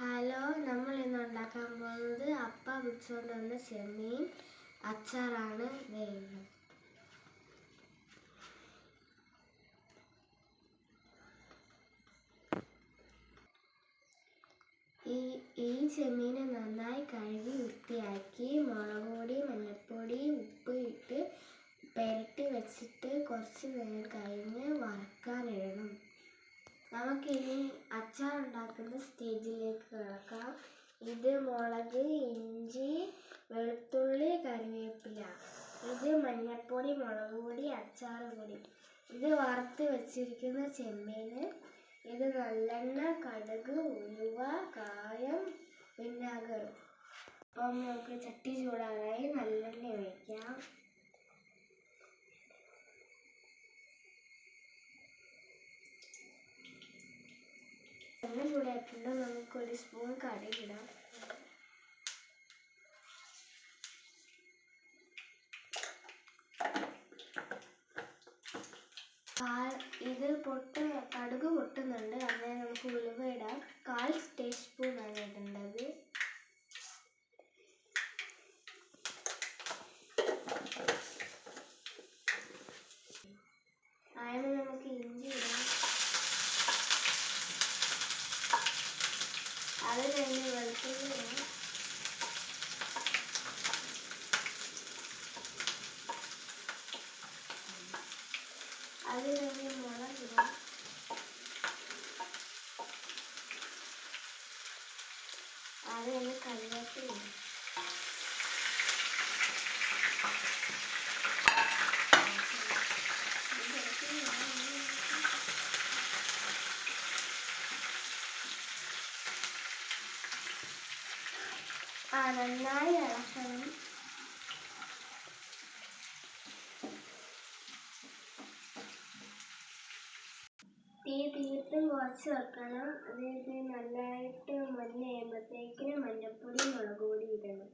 Hello നമ്മൾ ഇന്ന് ഉണ്ടാക്കാൻ പോകുന്നത് അപ്പ പിടിച്ചുകൊണ്ട് വന്ന ചെമ്മീൻ അച്ചാറാണ്. വേണ്ടത് ഈ ഈ ചെമ്മീനെ ഉണ്ടാക്കുന്ന സ്റ്റേജിലേക്ക് കിടക്കാം. ഇത് മുളക് ഇഞ്ചി വെളുത്തുള്ളി കറിവേപ്പില. ഇത് മഞ്ഞൾപ്പൊടി മുളക് പൊടി അച്ചാർ പൊടി. ഇത് വറുത്ത് വെച്ചിരിക്കുന്ന ചെമ്മീന്. ഇത് നല്ലെണ്ണ കടുക് ഉലുവ കായം വിനാഗർ. അപ്പം നമുക്ക് ചട്ടി ചൂടാറായി നല്ലെണ്ണ ഒഴിക്കാം. ചൂടായിട്ടുണ്ട് നമുക്ക് ഒരു സ്പൂൺ കടുകിടാം ഇത് പൊട്ട കടുക് പൊട്ടുന്നുണ്ട്. അങ്ങനെ നമുക്ക് ഉലുവ ഇടാം. കാൽ ടീസ്പൂൺ ആണ് ഇടേണ്ടത് അതിന് നമുക്ക് ഇഞ്ചി ഇടാം അത് കഴിഞ്ഞ് വെളുത്തുള്ളി ഇടാം അത് കഴിഞ്ഞ് മുളക് അത് ഇടാം ആ നന്നായി ഇളക്കണം. തീ തീർത്തും കുറച്ച് വെക്കണം. അതായത് നന്നായിട്ട് മഞ്ഞ ചെയ്യുമ്പോഴത്തേക്കിന് മഞ്ഞപ്പൊടി മുളക് പൊടി ഇടണം.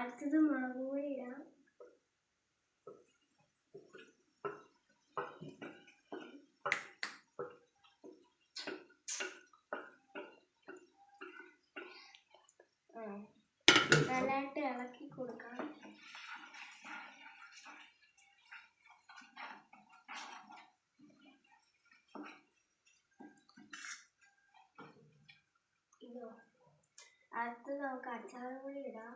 അടുത്തത് മുളക് പൊടി ഇടാം ആ. നല്ലതായിട്ട് ഇളക്കി കൊടുക്കണം അടുത്തത് നമുക്ക് അച്ചാർ പൊടി ഇടാം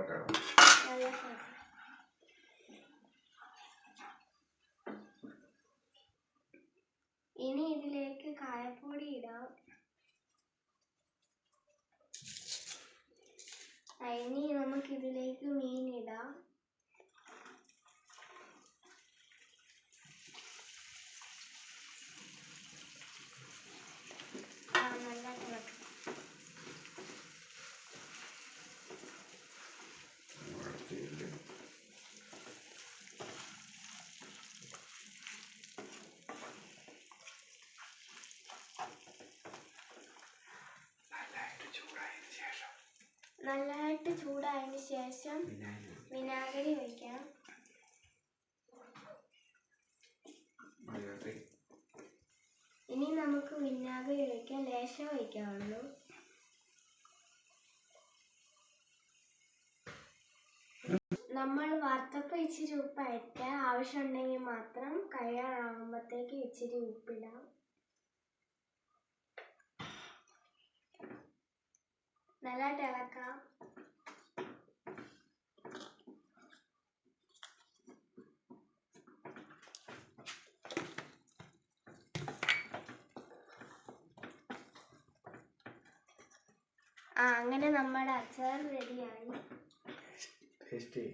സാധനം. ഇനി ഇതിലേക്ക് കായപ്പൊടി ഇടാം ഇനി നമുക്ക് ഇതിലേക്ക് മീൻ ഇടാം ആ നല്ല ഇളക്കാം നല്ലതായിട്ട് ചൂടായതിനു ശേഷം നല്ലതായിട്ട് ചൂടായതിന് ശേഷം വിനാഗിരി ഒഴിക്കണം. ഇനി നമുക്ക് വിനാഗിരി ഒഴിക്കാം ലേശം ഒഴിക്കാവുള്ളൂ. നമ്മൾ വറുത്തപ്പം ഇച്ചിരി ഉപ്പായിട്ട് ആവശ്യമുണ്ടെങ്കിൽ മാത്രം കഴിയാറാകുമ്പോഴത്തേക്ക് ഇച്ചിരി ഉപ്പിടാം. നല്ല ഇളക്കാം. ആ അങ്ങനെ നമ്മുടെ അച്ചാർ റെഡിയായി ടേസ്റ്റ്